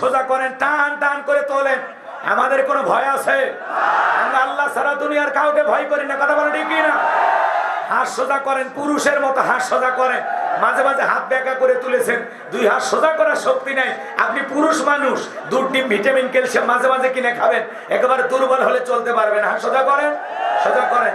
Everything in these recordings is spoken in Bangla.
সোজা করেন, টান টান করে তোলেন। আমাদের কোনো ভয় আছে? আমরা আল্লাহ সারা দুনিয়ার কাউকে ভয় করি না, কথা বলে ঠিকই না? হাত সোজা করেন, পুরুষের মতো হাত সোজা করেন। মাঝে মাঝে হাত ব্যাকা করে তুলেছেন, দুই হাত সোজা করার শক্তি নাই। আপনি পুরুষ মানুষ ডিম, ভিটামিন, ক্যালসিয়াম মাঝে মাঝে কিনে খাবেন, একেবারে দুর্বল হলে চলতে পারবেন হাত সোজা করেন সোজা করেন।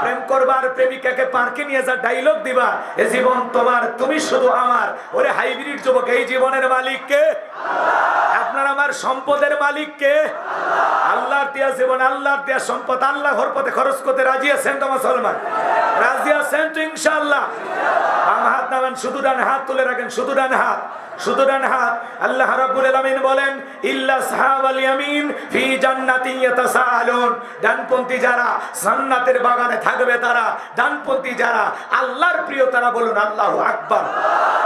প্রেম করবার প্রেমিকাকে পার্কে নিয়ে যা ডাইলগ দিবা, এ জীবন তোমার, তুমি শুধু আমার। ওরে হাইব্রিড যুবক, এই জীবনের মালিক কে? আপনার আমার সম্পদের মালিক কে? আল্লাহর দেয়া জীবন, আল্লাহর দেয়া সম্পদ আল্লাহ ঘর পথে খরচ করতে রাজি আছেন তো মুসলমান? রাজি আছেন তো ইনশাআল্লাহ? নামান শুধু ডান হাত তুলে রাখেন, শুধু ডান হাত, শুধু ডান হাত। আল্লাহ রাব্বুল আলামিন বলেন, ইল্লা সাহাবাল ইয়ামিন ফি জান্নাতিন ইয়াতাসাআলুন। ডানপন্থী যারা জান্নাতের বাগানে থাকবে তারা, ডানপন্থী যারা, আল্লাহর প্রিয় তারা বলুন, আল্লাহু আকবার।